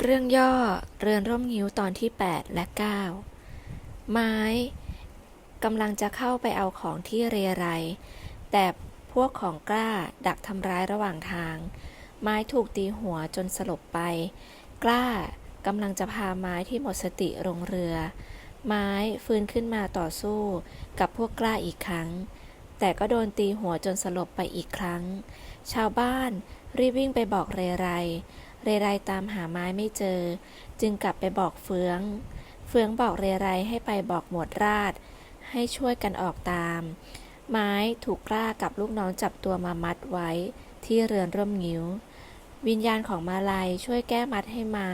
เรื่องย่อเรือนร่มงิ้วตอนที่ 8 และ 9 ไม้กำลังจะเข้าไปเอาของที่เรไร แต่พวกของกล้าดักทำร้ายระหว่างทาง ไม้ถูกตีหัวจนสลบไป กล้ากำลังจะพาไม้ที่หมดสติลงเรือ ไม้ฟื้นขึ้นมาต่อสู้กับพวกกล้าอีกครั้ง แต่ก็โดนตีหัวจนสลบไปอีกครั้ง ชาวบ้านรีบวิ่งไปบอกเรไร เรไรตามหาไม้ไม่เจอ จึงกลับไปบอกเฟือง เฟืองบอกเรไรให้ไปบอกหมวดราช ให้ช่วยกันออกตาม ไม้ถูกกล้ากับลูกน้องจับตัวมามัดไว้ที่เรือนร่มงิ้ว วิญญาณของมาลัยช่วยแก้มัดให้ไม้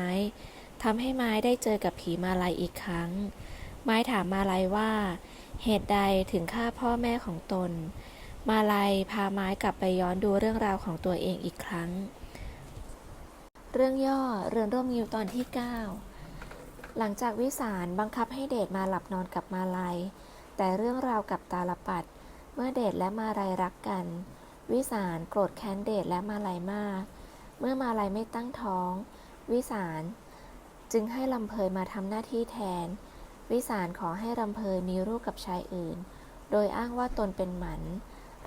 ทำให้ไม้ได้เจอกับผีมาลัยอีกครั้ง ไม้ถามมาลัยว่า เหตุใดถึงฆ่าพ่อแม่ของตน มาลัยพาไม้กลับไปย้อนดูเรื่องราวของตัวเองอีกครั้ง เรื่องย่อเรือนร่มงิวตอนที่ 9 หลังจากวิสารบังคับให้เดชมาหลับนอนกับมาลัย แต่เรื่องราวกับตาลปัด เมื่อเดชและมาลัยรักกัน วิสารโกรธแค้นเดชและมาลัยมาก เมื่อมาลัยไม่ตั้งท้อง วิสารจึงให้ลำเพยมาทำหน้าที่แทน วิสารขอให้ลำเพยมีรูปกับชายอื่น โดยอ้างว่าตนเป็นหมัน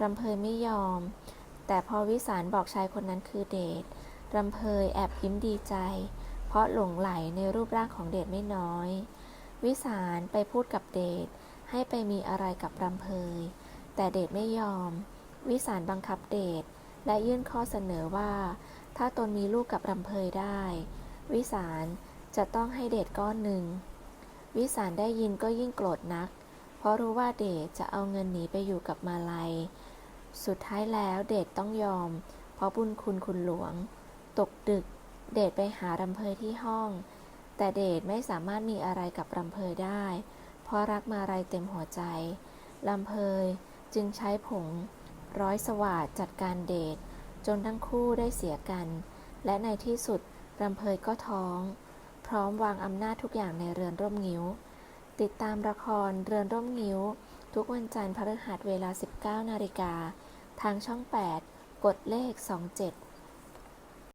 ลำเพยไม่ยอม แต่พอวิสารบอกชายคนนั้นคือเดช รำเพยแอบยิ้มดีใจ เพราะหลงไหลในรูปร่างของเดชไม่น้อย วิสารไปพูดกับเดชให้ไปมีอะไรกับรำเพย แต่เดชไม่ยอม วิสารบังคับเดชและยื่นข้อเสนอว่า ถ้าตนมีลูกกับรำเพยได้ วิสารจะต้องให้เดชก้อนหนึ่ง วิสารได้ยินก็ยิ่งโกรธนัก เพราะรู้ว่าเดชจะเอาเงินหนีไปอยู่กับมาลัย สุดท้ายแล้วเดชต้องยอม เพราะบุญคุณคุณหลวง ตกดึก เดชไปหารำเพยที่ห้อง แต่เดชไม่สามารถมีอะไรกับรำเพยได้ เพราะรักมาลัยเต็มหัวใจลำเพยจึงใช้ผง ร้อยสวาดจัดการเดชจนทั้งคู่ได้เสียกัน และในที่สุดรำเพยก็ท้อง พร้อมวางอำนาจทุกอย่างในเรือนร่มงิ้ว ติดตามละครเรือนร่มงิ้ว ทุกวันจันทร์พฤหัสเวลา 19 นาฬิกา ทางช่อง 8 กดเลข 27